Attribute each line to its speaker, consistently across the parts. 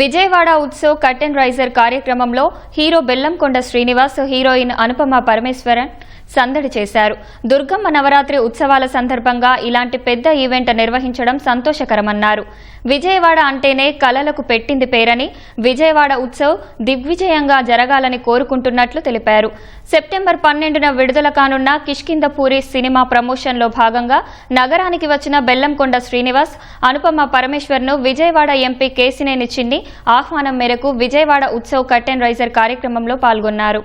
Speaker 1: Vijayawada Utsav curtain raiser కార్యక్రమంలో hero Bellamkonda Srinivas heroine Anupama Parameswaran సందడి చేశారు. దుర్గమ్మ నవరాత్రి ఉత్సవాల సందర్భంగా ఇలాంటి పెద్ద ఈవెంట్ నిర్వహించడం సంతోషకరమన్నారు. విజయవాడ అంటేనే కళలకు పెట్టింది పేరని విజయవాడ ఉత్సవ్ దిగ్విజయంగా జరగాలని కోరుకుంటున్నట్లు తెలిపారు. సెప్టెంబర్ పన్నెండున విడుదల కానున్న కిష్కిందపూరి సినిమా ప్రమోషన్లో భాగంగా నగరానికి వచ్చిన బెల్లంకొండ శ్రీనివాస్ అనుపమ పరమేశ్వర్ను విజయవాడ ఎంపీ కేసినేని చిన్ని ఆహ్వానం మేరకు విజయవాడ ఉత్సవ్ కట్టెన్ రైజర్ కార్యక్రమంలో పాల్గొన్నారు.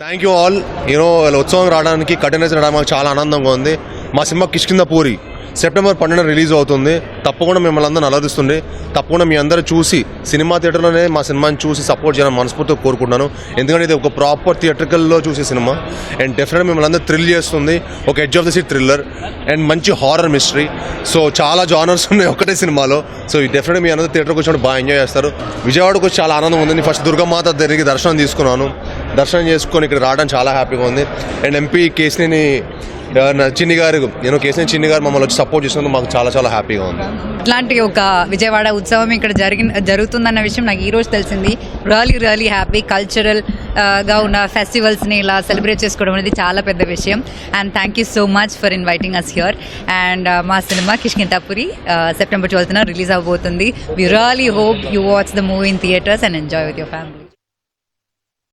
Speaker 2: థ్యాంక్ యూ ఆల్ యూనో ఉత్సవం రావడానికి కఠిన రావడం మాకు చాలా ఆనందంగా ఉంది. మా సినిమా కిష్కింద పూరి. సెప్టెంబర్ పన్నెండు రిలీజ్ అవుతుంది. తప్పకుండా మిమ్మల్ని అందరూ అలరిస్తుంది తప్పకుండా మీ అందరూ చూసి సినిమా థియేటర్లోనే మా సినిమాని చూసి సపోర్ట్ చేయాలని మనస్ఫూర్తిగా కోరుకుంటున్నాను. ఎందుకంటే ఇది ఒక ప్రాపర్ థియేటర్కల్లో చూసే సినిమా. అండ్ డెఫినెట్ మిమ్మల్ని అందరూ థ్రిల్ చేస్తుంది. ఒక edge of the seat thriller and మంచి హారర్ మిస్టరీ సో చాలా జానర్స్ ఉన్నాయి ఒకటే సినిమాలో. సో ఈ డెఫినెట్ మీ అందరూ థియేటర్కి వచ్చినప్పుడు బాగా ఎంజాయ్ చేస్తారు. విజయవాడకు వచ్చి చాలా ఆనందం ఉంది. ఫస్ట్ దుర్గమాత దగ్గరికి దర్శనం తీసుకున్నాను. దర్శనం చేసుకొని ఇక్కడ రావడం చాలా హ్యాపీగా ఉంది. అండ్ ఎంపీ కేసినేని చిన్ని గారు నేను కేసుని చిన్ని గారు మమ్మల్ని వచ్చి సపోర్ట్ చేసినందుకు మాకు చాలా చాలా హ్యాపీగా ఉంది.
Speaker 3: ఇట్లాంటి ఒక విజయవాడ ఉత్సవం ఇక్కడ జరిగిన జరుగుతుందన్న విషయం నాకు ఈ రోజు తెలిసింది. రియలీ రియలీ హ్యాపీ కల్చరల్గా ఉన్న ఫెస్టివల్స్ని ఇలా సెలబ్రేట్ చేసుకోవడం అనేది చాలా పెద్ద విషయం. And thank you so much for inviting us here and మా సినిమా కిష్కింతాపురి సెప్టెంబర్ ట్వెల్త్న రిలీజ్ అవబోతుంది we really hope you watch the movie in theatres and enjoy with your family